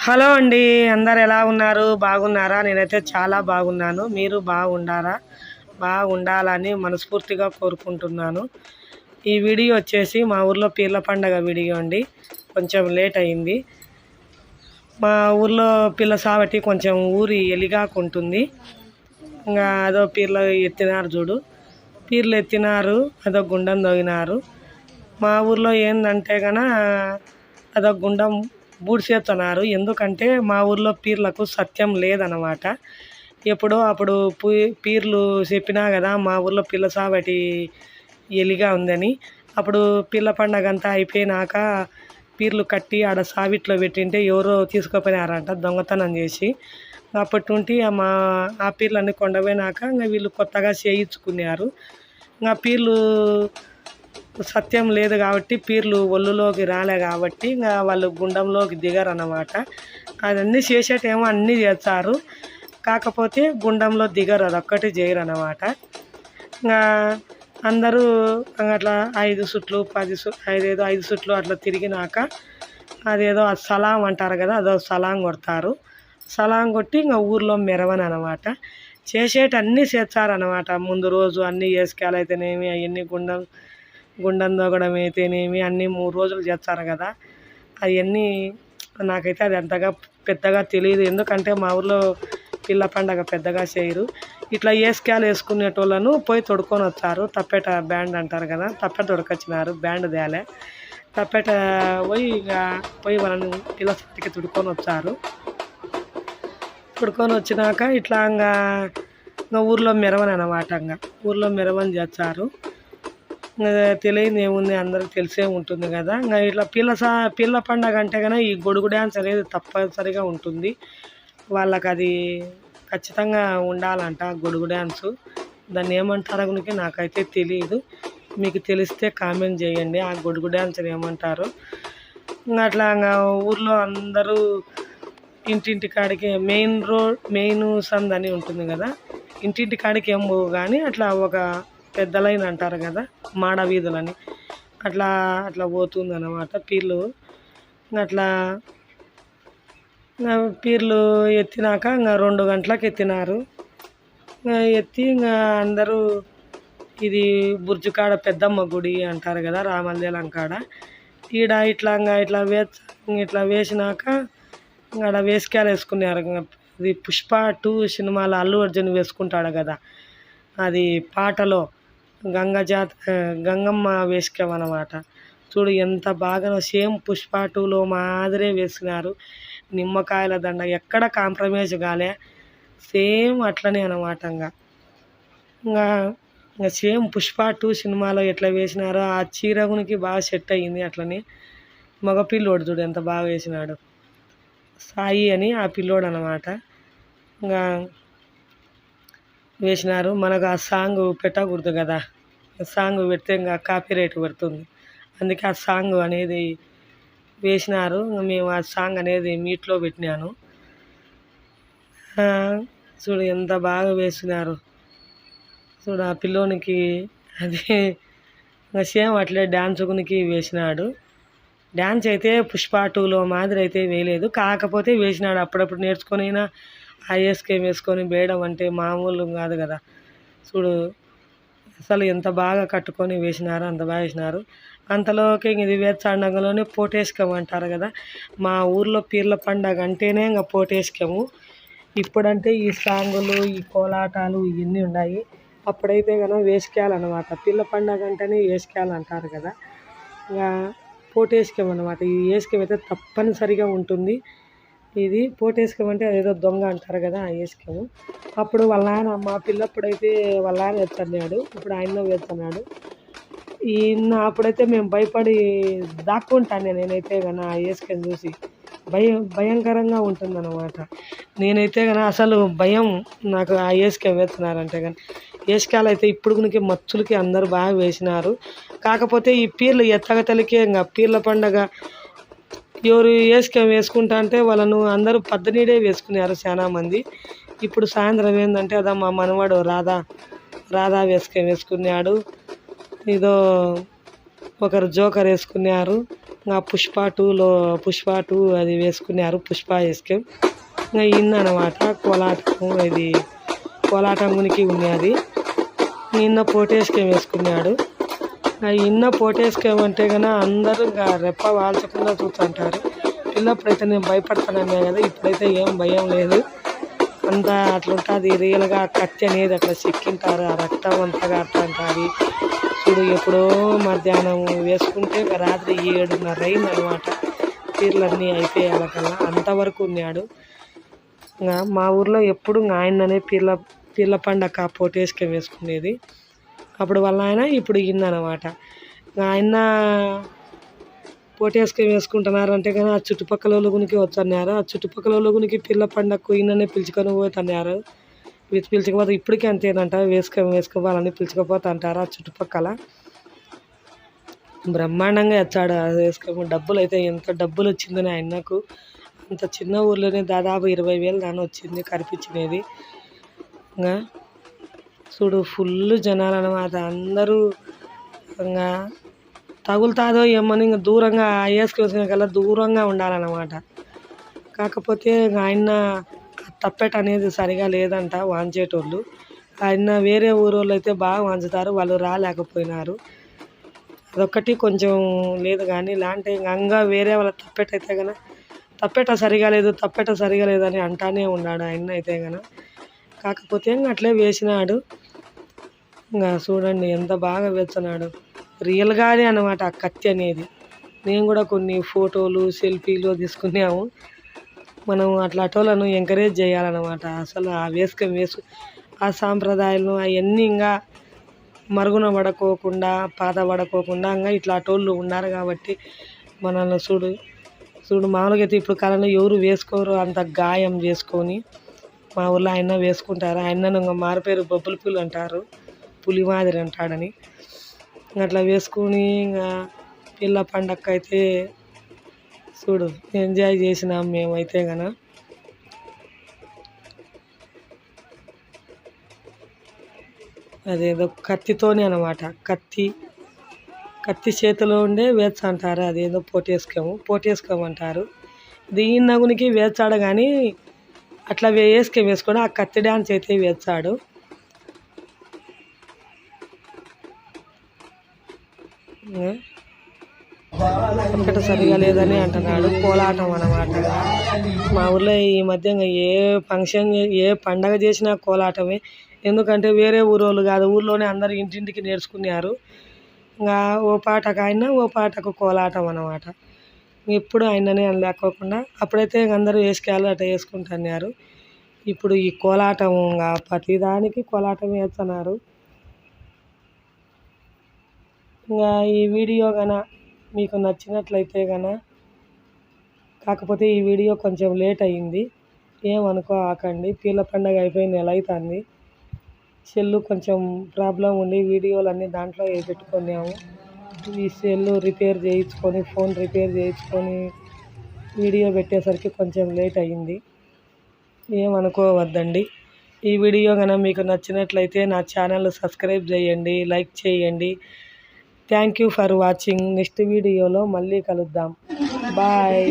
Hello అండి అందరు ఎలా ఉన్నారు? బాగున్నారా? నేనైతే చాలా బాగున్నాను. మీరు బాగుండారా? బాగుండాలని మనస్ఫూర్తిగా కోరుకుంటున్నాను. ఈ వీడియో వచ్చేసి మా ఊర్లో పీర్ల పండగ వీడియో అండి. కొంచెం లేట్ అయింది. మా ఊర్లో పిల్ల సావటి కొంచెం ఊరి ఎలిగాకుంటుంది ఇంకా అదో పీర్లు ఎత్తినారు చూడు. పీర్లు ఎత్తినారు అదో గుండం తోగినారు. మా ఊర్లో ఏంటంటే కన అదో గుండం బూడిసేస్తున్నారు ఎందుకంటే మా ఊర్లో పీర్లకు సత్యం లేదనమాట ఎప్పుడో అప్పుడు పీ- పీర్లు చెప్పినా కదా మా ఊర్లో పిల్ల సాబటి ఎలిగా ఉందని. అప్పుడు పిల్ల పండగ అంతా అయిపోయినాక పీర్లు కట్టి ఆడ సావిట్లో పెట్టింటే ఎవరో తీసుకుపోయినారంట దొంగతనం చేసి. అప్పటి నుండి మా ఆ పీర్లన్నీ కొండపోయినాక ఇంకా వీళ్ళు కొత్తగా చేయించుకున్నారు. ఇంకా పీర్లు సత్యం లేదు కాబట్టి పీర్లు ఒళ్ళులోకి రాలే కాబట్టి ఇంకా వాళ్ళు గుండంలోకి దిగరు అన్నమాట చేసేటేమో అన్నీ చేస్తారు. కాకపోతే గుండంలో దిగరు అదొక్కటి చేయరు అన్నమాట ఇంకా అందరూ అట్లా ఐదు సుట్లు పది సు ఐదేదో ఐదు సుట్లు అట్లా తిరిగినాక అదేదో ఆ సలాం అంటారు కదా అదో సలాం కొడతారు. సలాం కొట్టి ఇంకా ఊర్లో మెరవని అనమాట చేసేటన్నీ చేస్తారనమాట ముందు రోజు అన్నీ వేసుకాయలు అవన్నీ గుండం గుండం దొగడం అయితేనేమి అన్నీ మూడు రోజులు చేస్తారు కదా. అవన్నీ నాకైతే అది అంతగా పెద్దగా తెలియదు. ఎందుకంటే మా ఊర్లో పిల్ల పండగ పెద్దగా చేయరు. ఇట్లా వేసుకాయలు వేసుకునేటోళ్ళను పోయి తొడుకొని వచ్చారు తప్పేట బ్యాండ్ అంటారు కదా. తప్పెట తొడకొచ్చినారు. బ్యాండ్ తేలే. తప్పేట పోయి ఇక పోయి వాళ్ళని పిల్ల సత్తికి తుడుకొని వచ్చారు తుడుకొని వచ్చినాక ఇట్లా ఇంకా ఊర్లో మెరవని అనమాట ఇంకా. ఊర్లో మెరవని చేస్తారు. తెలియదు ఏముంది అందరికి తెలిసే ఉంటుంది కదా. ఇంకా ఇట్లా పిల్ల సా పిల్ల పండగ అంటే కనుక ఈ గొడుగు డ్యాన్స్ అనేది తప్పనిసరిగా ఉంటుంది. వాళ్ళకి అది ఖచ్చితంగా ఉండాలంట గొడుగు డ్యాన్సు. దాన్ని ఏమంటారో గునికి నాకైతే తెలియదు మీకు తెలిస్తే కామెంట్ చేయండి ఆ గొడుగు డ్యాన్స్ ఏమంటారు. ఇంకా అట్లా ఊర్లో అందరూ ఇంటింటి కాడికి మెయిన్ రోడ్ మెయిన్ సంద్ అని ఉంటుంది కదా. ఇంటింటి కాడికి ఏం పోవు కానీ అట్లా ఒక పెద్ద లైన్ అంటారు కదా మాడ వీధులని అట్లా అట్లా పోతుంది అనమాట పీర్లు. అట్లా పీర్లు ఎత్తినాక ఇంకా రెండు గంటలకు ఎత్తినారు. ఎత్తి ఇంకా అందరూ ఇది బుర్జు కాడ పెద్దమ్మ గుడి అంటారు కదా రామల్దేలం కాడ. ఈడ ఇట్లా ఇంకా ఇట్లా వే ఇట్లా వేసినాక ఇంకా ఆడ వేసుకాయలు వేసుకున్నారు. ఇది పుష్ప టూ సినిమాలో అల్లు అర్జున్ వేసుకుంటాడు కదా అది పాటలో. గంగ జాత గంగమ్మ వేసుకాం అనమాట చూడు ఎంత బాగా సేమ్ పుష్ప టూలో మాదిరే వేసినారు నిమ్మకాయల దండ ఎక్కడ కాంప్రమైజ్ కాలే. సేమ్ అట్లనే అనమాట ఇంకా. ఇంకా ఇంకా సేమ్ పుష్ప టూ సినిమాలో ఎట్లా వేసినారో ఆ చీరగునికి బాగా సెట్ అయ్యింది అట్లనే. మగ పిల్లోడు చూడు ఎంత బాగా వేసినాడు. సాయి అని ఆ పిల్లోడు అనమాట ఇంకా వేసినారు. మనకు ఆ సాంగ్ పెట్టకూడదు కదా. సాంగ్ పెడితే ఇంకా కాపీ రేట్ పడుతుంది. అందుకే ఆ సాంగ్ అనేది వేసినారు. మేము ఆ సాంగ్ అనేది మీట్లో పెట్టినాను. చూడు ఎంత బాగా వేసినారు. చూడు ఆ పిల్లోనికి అది ఇంకా సేమ్ అట్లే డ్యాన్స్కునికి వేసినాడు. డ్యాన్స్ అయితే పుష్ప టూలో మాదిరి అయితే వేయలేదు. కాకపోతే వేసినాడు. అప్పుడప్పుడు నేర్చుకునైనా ఐఎస్కేమ్ వేసుకొని వేయడం అంటే మామూలు కాదు కదా. చూడు అసలు ఎంత బాగా కట్టుకొని వేసినారో అంత బాగా వేసినారు. అంతలోకి ఇంక ఇది వేచాండంగంలోనే పోటేసుకం అంటారు కదా. మా ఊర్లో పీర్ల పండగ అంటేనే ఇంకా పోటేసుకము ఇప్పుడంటే ఈ సాంగులు ఈ కోలాటాలు ఇవన్నీ ఉన్నాయి. అప్పుడైతే కనుక వేసుకేయాలన్నమాట పిల్ల పండగ అంటేనే వేసుకోవాలంటారు కదా. ఇంకా పోటేసుకం అనమాట ఈ వేసుకం అయితే తప్పనిసరిగా ఉంటుంది. ఇది పోటేసుకోమంటే అదేదో దొంగ అంటారు కదా ఆ అప్పుడు వాళ్ళ నాయన మా పిల్లప్పుడైతే వాళ్ళ నాయన వెళ్తున్నాడు ఇప్పుడు ఆయన వేస్తున్నాడు ఈయన అప్పుడైతే మేము భయపడి దాక్కుంటాను నేనైతే కన్నా ఆ వేసుకని చూసి. భయం భయంకరంగా ఉంటుందన్నమాట. నేనైతే కన్నా అసలు భయం నాకు ఆ వేసుక వేస్తున్నారంటే కానీ వేసుకాలు అయితే ఇప్పుడుకి మచ్చులకి అందరూ బాగా వేసినారు. కాకపోతే ఈ పీర్లు ఎత్తగతలికే ఇంకా పీర్ల పండగ ఎవరు వేసుక వేసుకుంటా అంటే వాళ్ళను అందరూ పద్దనీడే వేసుకున్నారు చాలా మంది. ఇప్పుడు సాయంత్రం ఏంటంటే అదా మా మనవాడు రాధా రాధా వేసుక వేసుకున్నాడు. ఏదో ఒకరు జోకర్ వేసుకున్నారు. ఇంకా పుష్ప టూలో పుష్ప టూ అది వేసుకున్నారు పుష్ప వేసుకే. ఇంకా ఇన్నమాట కోలాటం ఇది కోలాటం గునికి ఉన్నది నిన్న పోటేసుకే వేసుకున్నాడు. ఇన్న పోటేసుకోమంటే అంటే కన్నా అందరూ ఇంకా రెప్ప వాల్చకుండా చూస్తుంటారు పిల్లప్పుడైతే నేను భయపడతానన్నా కదా ఇప్పుడైతే ఏం భయం లేదు. అంత అట్లుంటుంది రియల్గా కత్తి అనేది అట్లా చెక్కింటారు ఆ రక్తం అంతగా అట్లా ఉంటుంది చూడు ఎప్పుడో మధ్యాహ్నం వేసుకుంటే రాత్రి ఏడున్నర అయిందనమాట పీర్లన్నీ అయిపోయాలకల్లా అంతవరకు ఉన్నాడు. ఇంకా మా ఊర్లో ఎప్పుడు ఇంకా ఆయననే పీర్ల పీర్ల పండగ పోటేసుకే వేసుకునేది. అప్పుడు వాళ్ళ ఆయన ఇప్పుడు ఇన్ననమాట ఆయన పోటేసుకొని వేసుకుంటున్నారు అంటే కానీ ఆ చుట్టుపక్కల వాళ్ళ గునికి వచ్చన్నారు ఆ చుట్టుపక్కల వాళ్ళ గునికి పిల్ల పండగకు ఈయననే పిలుచుకొని పోతున్నారు. వీటి పిలుచుకపోతే ఇప్పటికీ అంతేనంట. వేసుకొని వేసుకోవాలని పిలుచుకపోతా అంటారు ఆ చుట్టుపక్కల. బ్రహ్మాండంగా వచ్చాడు అది డబ్బులు అయితే ఎంత డబ్బులు వచ్చిందని ఆయనకు అంత చిన్న ఊర్లోనే దాదాపు ఇరవై వేలు దాని వచ్చింది కనిపించినది ఇంకా చూడు ఫుల్ జనాలు అనమాట అందరూ ఇంకా తగులుతాదో ఏమని ఇంకా దూరంగా వేసుకొచ్చిన కల్లా దూరంగా ఉండాలన్నమాట. కాకపోతే ఇంకా ఆయన తప్పెట అనేది సరిగా లేదంట వాంచేటోళ్ళు. ఆయన వేరే ఊరోళ్ళు అయితే బాగా వాంచుతారు వాళ్ళు రాలేకపోయినారు. అదొక్కటి కొంచెం లేదు కానీ ఇలాంటి ఇంకా వేరే వాళ్ళ తప్పెట అయితే కనుక తప్పెట సరిగా లేదు తప్పెట సరిగా లేదని అంటానే ఉన్నాడు ఆయన అయితే కనుక కాకపోతే అట్లే వేసినాడు. ఇంకా చూడండి ఎంత బాగా వేస్తున్నాడు. రియల్గానే అనమాట ఆ కత్తి అనేది. నేను కూడా కొన్ని ఫోటోలు సెల్ఫీలు తీసుకున్నాము. మనం అట్లా అటోలను ఎంకరేజ్ చేయాలన్నమాట. అసలు ఆ వేసుకం వేసు ఆ సాంప్రదాయాలు అవన్నీ ఇంకా మరుగున పడకోకుండా పాత పడకోకుండా ఇంకా ఇట్లా అటోళ్ళు ఉన్నారు కాబట్టి మనల్ని చూడు చూడు మామూలుగా అయితే ఇప్పుడు కాలంలో ఎవరు వేసుకోరు అంత గాయం చేసుకొని. మా ఊళ్ళో ఆయన వేసుకుంటారు. ఆయన ఇంకా మారిపోయారు బొబ్బుల పూలు అంటారు. పులి మాదిరి అంటాడని అట్లా వేసుకొని ఇంకా పిల్ల పండగ అయితే చూడు ఎంజాయ్ చేసినాం మేమైతే గన. అదేదో కత్తితోనే అనమాట కత్తి కత్తి చేతిలో ఉండే వేచ అంటారు అదేదో పోటేసుకోము పోటేసుకోమంటారు దీని నగునికి వేచాడు కానీ అట్లా వేసుకే వేసుకొని ఆ కత్తి డ్యాన్స్ అయితే వేచాడు. ఒక్కట సరిగా లేదని అంటున్నాడు. కోలాటం అనమాట మా ఊర్లో ఈ మధ్య ఏ ఫంక్షన్ ఏ పండగ చేసినా కోలాటమే. ఎందుకంటే వేరే ఊరోళ్ళు కాదు ఊర్లోనే అందరు ఇంటింటికి నేర్చుకున్నారు. ఇంకా ఓ పాటకు ఆయన ఓ పాటకు కోలాటం అనమాట ఎప్పుడు ఆయననే అని లేకోకుండా అప్పుడైతే ఇంక అందరూ వేసుకెళ్ళి అట్లా వేసుకుంటున్నారు. ఇప్పుడు ఈ కోలాటం ఇంకా ప్రతిదానికి కోలాటం వేస్తున్నారు. ఇంకా ఈ వీడియో గన మీకు నచ్చినట్లయితే గన కాకపోతే ఈ వీడియో కొంచెం లేట్ అయ్యింది. ఏమనుకో ఆకండి. పీర్ల పండగ అయిపోయింది ఎలా అవుతుంది సెల్లు కొంచెం ప్రాబ్లం ఉండి వీడియోలన్నీ దాంట్లో పెట్టుకున్నాము ఈ సెల్లు రిపేర్ చేయించుకొని ఫోన్ రిపేర్ చేయించుకొని వీడియో పెట్టేసరికి కొంచెం లేట్ అయ్యింది. ఏమనుకోవద్దండి ఈ వీడియో కనుక మీకు నచ్చినట్లయితే నా ఛానల్ సబ్స్క్రైబ్ చేయండి లైక్ చేయండి. Thank you for watching next వీడియోలో మళ్ళీ కలుద్దాం. బాయ్